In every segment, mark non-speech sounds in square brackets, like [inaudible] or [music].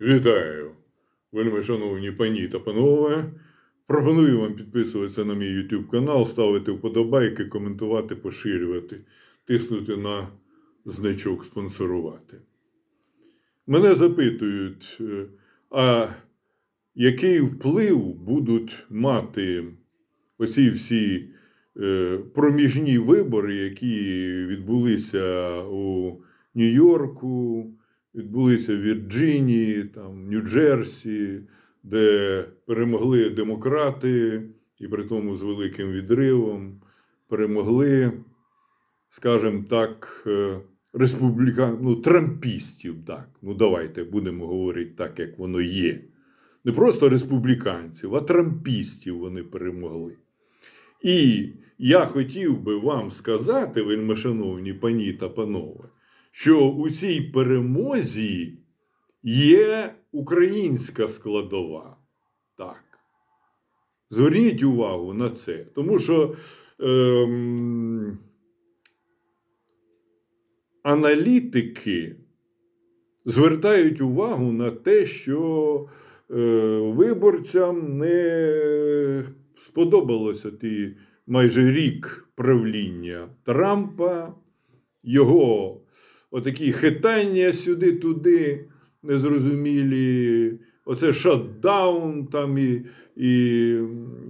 Вітаю, вельми шановні пані та панове. Пропоную вам підписуватися на мій YouTube канал, ставити вподобайки, коментувати, поширювати, тиснути на значок спонсорувати. Мене запитують, е, а який вплив будуть мати оці всі е, проміжні вибори, які відбулися у Нью-Йорку, відбулися в Вірджинії, там, Нью-Джерсі, де перемогли демократи, і при тому з великим відривом перемогли, скажімо так, е, республікан... ну, трампістів. Так. Ну, давайте будемо говорити так, як воно є. Не просто республіканців, а трампістів вони перемогли. І я хотів би вам сказати, вельмишановні пані та панове, що у цій перемозі є українська складова. Так. Зверніть увагу на це. Тому що ем, аналітики звертають увагу на те, що е, виборцям не сподобалося ті майже рік правління Трампа, його отакі хитання сюди-туди, незрозумілі, оце шатдаун там і, і,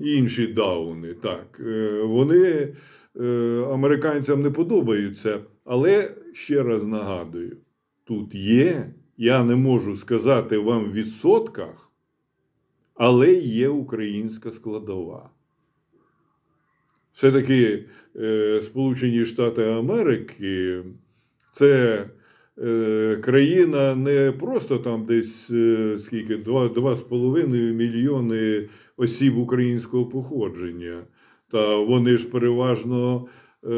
інші дауни. Так. Е, Вони е, американцям не подобаються, але ще раз нагадую, тут є, я не можу сказати вам в відсотках, але є українська складова. Все-таки е, Сполучені Штати Америки це е, країна не просто там десь е, скільки, 2,5 мільйони осіб українського походження. Та вони ж переважно е,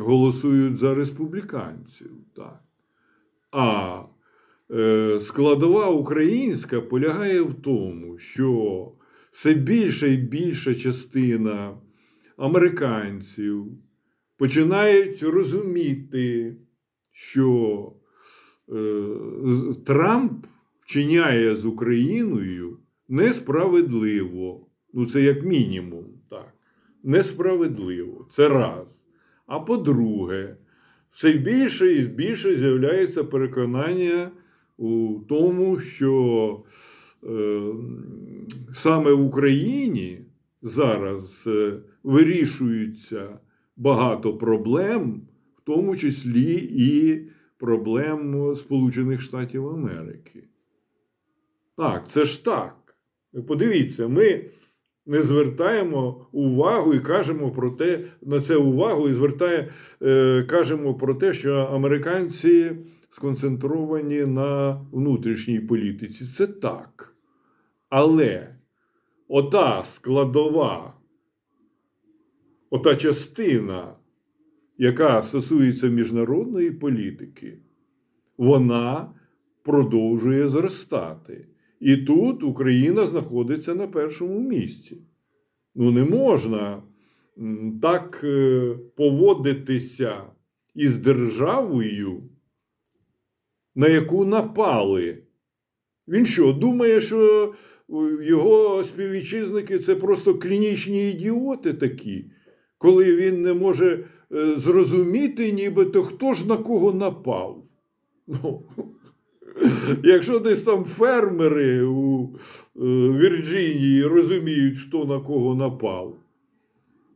голосують за республіканців. Так. А е, складова українська полягає в тому, що все більша і більша частина американців починають розуміти, що е, Трамп вчиняє з Україною несправедливо. Ну, це як мінімум, так. Несправедливо. Це раз. А по-друге, все більше і більше з'являється переконання у тому, що е, саме в Україні зараз е, вирішуються багато проблем, в тому числі і проблем Сполучених Штатів Америки. Так, це ж так. Подивіться, ми не звертаємо увагу і кажемо про те, на це увагу і звертає, е, кажемо про те, що американці сконцентровані на внутрішній політиці. Це так. Але ота складова, ота частина, яка стосується міжнародної політики, вона продовжує зростати. І тут Україна знаходиться на першому місці. Ну, не можна так е, поводитися із державою, на яку напали. Він що, думає, що е, його співвітчизники це просто клінічні ідіоти такі, коли він не може е, зрозуміти, нібито хто ж на кого напав. Ну, [laughs] Якщо десь там фермери у е, Вірджинії розуміють, хто на кого напав,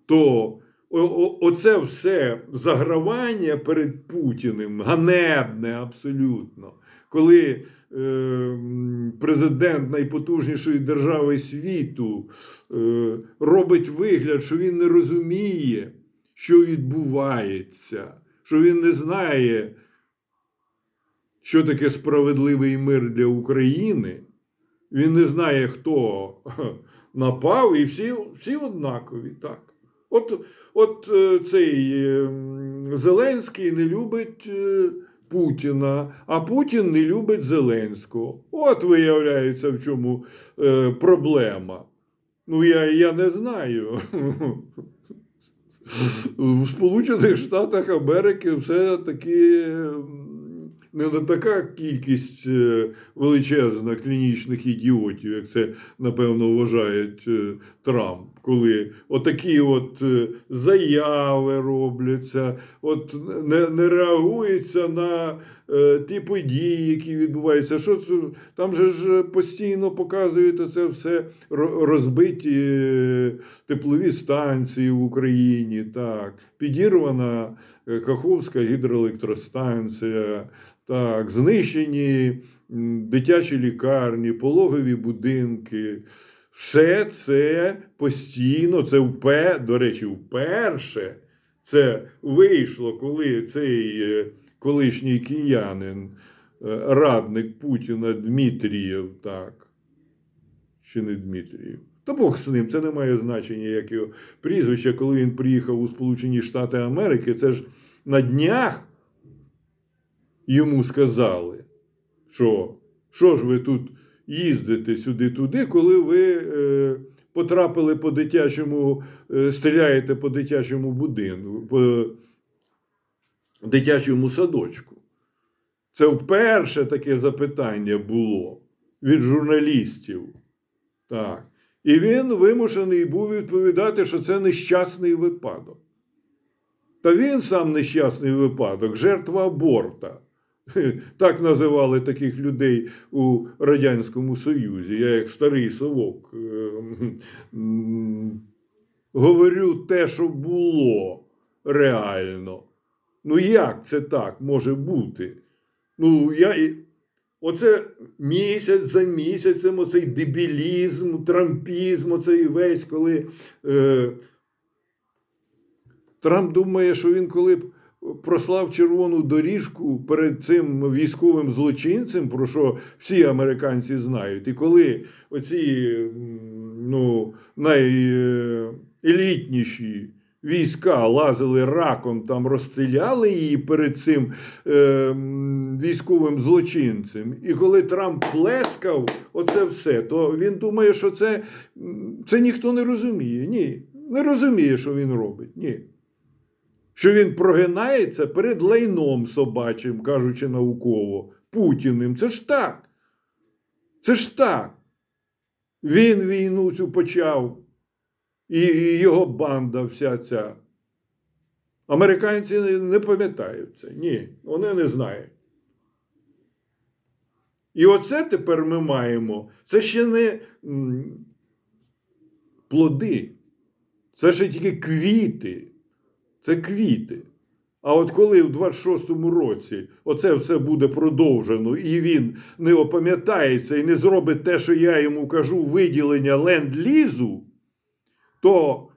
то оце все загравання перед Путіним ганебне абсолютно. Коли е, президент найпотужнішої держави світу е, робить вигляд, що він не розуміє, що відбувається, що він не знає, що таке справедливий мир для України. Він не знає, хто [laughs] напав, і всі, всі однакові. Так. От, от е, цей е, Зеленський не любить е, Путіна, а Путін не любить Зеленського. От виявляється, в чому проблема. Ну, я, я не знаю. [laughs] В Сполучених Штатах Америки все-таки м, не така кількість е, величезна клінічних ідіотів, як це напевно вважають е, Трамп, коли отакі от е, заяви робляться, от не, не реагується на е, ті події, які відбуваються. Що це? Там же ж постійно показують це все розбиті теплові станції в Україні, так, підірвана Каховська гідроелектростанція, так, знищені дитячі лікарні, пологові будинки. Все це постійно, це впе, до речі, вперше це вийшло, коли цей е, колишній киянин, е, радник Путіна Дмитрієв, так, чи не Дмитрієв. Та Бог з ним, це не має значення, як його прізвище, коли він приїхав у Сполучені Штати Америки, це ж на днях йому сказали, що що ж ви тут їздите сюди-туди, коли ви е, потрапили по дитячому, е, стріляєте по дитячому будинку, по дитячому садочку. Це вперше таке запитання було від журналістів. Так. І він вимушений був відповідати, що це нещасний випадок. Та він сам нещасний випадок, жертва аборта. [laughs] Так називали таких людей у Радянському Союзі. Я як старий совок е, говорю те, що було реально. Ну як це так може бути? Ну, я. Оце місяць за місяцем, оцей дебілізм, трампізм, оцей весь, коли е, Трамп думає, що він коли б прослав червону доріжку перед цим військовим злочинцем, про що всі американці знають, і коли оці ну, найелітніші війська лазили раком, там розстріляли її перед цим е, військовим злочинцем. І коли Трамп плескав оце все, то він думає, що це, це ніхто не розуміє. Ні, не розуміє, що він робить. Ні. Що він прогинається перед лайном собачим, кажучи науково, Путіним. Це ж так. Це ж так. Він війну цю почав, і, його банда вся ця. Американці не пам'ятають це. Ні, вони не знають. І оце тепер ми маємо. Це ще не плоди, це ще тільки квіти. Це квіти. А от коли в 26-му році оце все буде продовжено, і він не опам'ятається і не зробить те, що я йому кажу, виділення ленд-лізу, то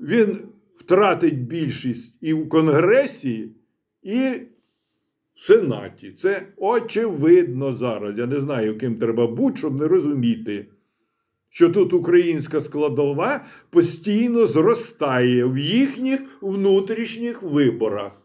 він втратить більшість і в Конгресі, і в Сенаті. Це очевидно зараз. Я не знаю, ким треба бути, щоб не розуміти, що тут українська складова постійно зростає в їхніх внутрішніх виборах.